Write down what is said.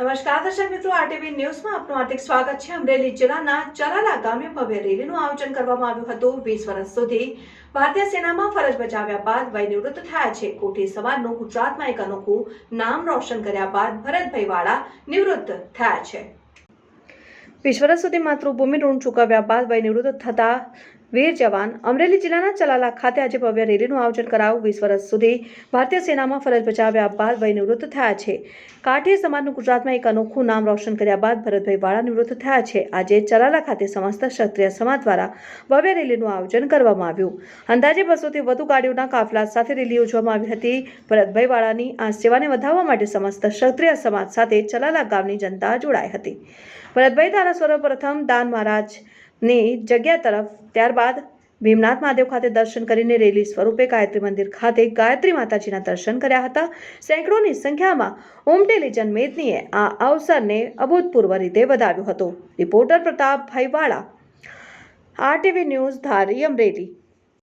નમસ્કાર દર્શક મિત્રો આરટીવી ન્યૂઝમાં આપનું હાર્દિક સ્વાગત છે. અમરેલી જિલ્લાના ચરાલા ગામે ભવ્ય રેલીનું આયોજન કરવામાં આવ્યું હતું. વીસ વર્ષ સુધી ભારતીય સેનામાં ફરજ બજાવ્યા બાદ વય નિવૃત્ત થયા છે. કોઠી સમાજનું ગુજરાતમાં એક અનોખું નામ રોશન કર્યા બાદ ભરતભાઈ વાળા નિવૃત્ત થયા છે. વીસ વર્ષ સુધી માતૃભૂમિ ઋણ ચૂકવ્યા બાદ વય નિવૃત્ત થતા વીર જવાન અમરેલી જિલ્લાના ચલાલા ખાતે આજે ભવ્ય રેલીનું આયોજન કરાયું. વીસ વર્ષ સુધી ભારતીય સેનામાં ફરજ બજાવ્યા બાદ ભાઈ નિવૃત્ત થયા છે. કાઠી સમાજનું ગુજરાતમાં એક અનોખું નામ રોશન કર્યા બાદ ભરતભાઈ વાળા નિવૃત્ત થયા છે. આજે ચલાલા ખાતે સમસ્ત ક્ષત્રિય સમાજ દ્વારા ભવ્ય રેલીનું આયોજન કરવામાં આવ્યું. અંદાજે બસોથી વધુ ગાડીઓના કાફલા સાથે રેલી યોજવામાં આવી હતી. ભરતભાઈ વાળાની આ સેવાને વધારવા માટે સમસ્ત ક્ષત્રિય સમાજ સાથે ચલાલા ગામની જનતા જોડાઈ હતી. ભરતભાઈ દ્વારા સર્વપ્રથમ દાન મહારાજની જગ્યા તરફ ત્યારબાદ ભીમનાથ મહાદેવ ખાતે દર્શન કરીને રેલી સ્વરૂપે ગાયત્રી મંદિર ખાતે ગાયત્રી માતાજીના દર્શન કર્યા હતા. સેંકડોની સંખ્યામાં ઉમટેલી જનમેદનીએ આ અવસરને અભૂતપૂર્વ રીતે વધાવ્યો હતો. રિપોર્ટર પ્રતાપભાઈ વાળા આરટીવી ન્યૂઝ ધારી અમરેલી.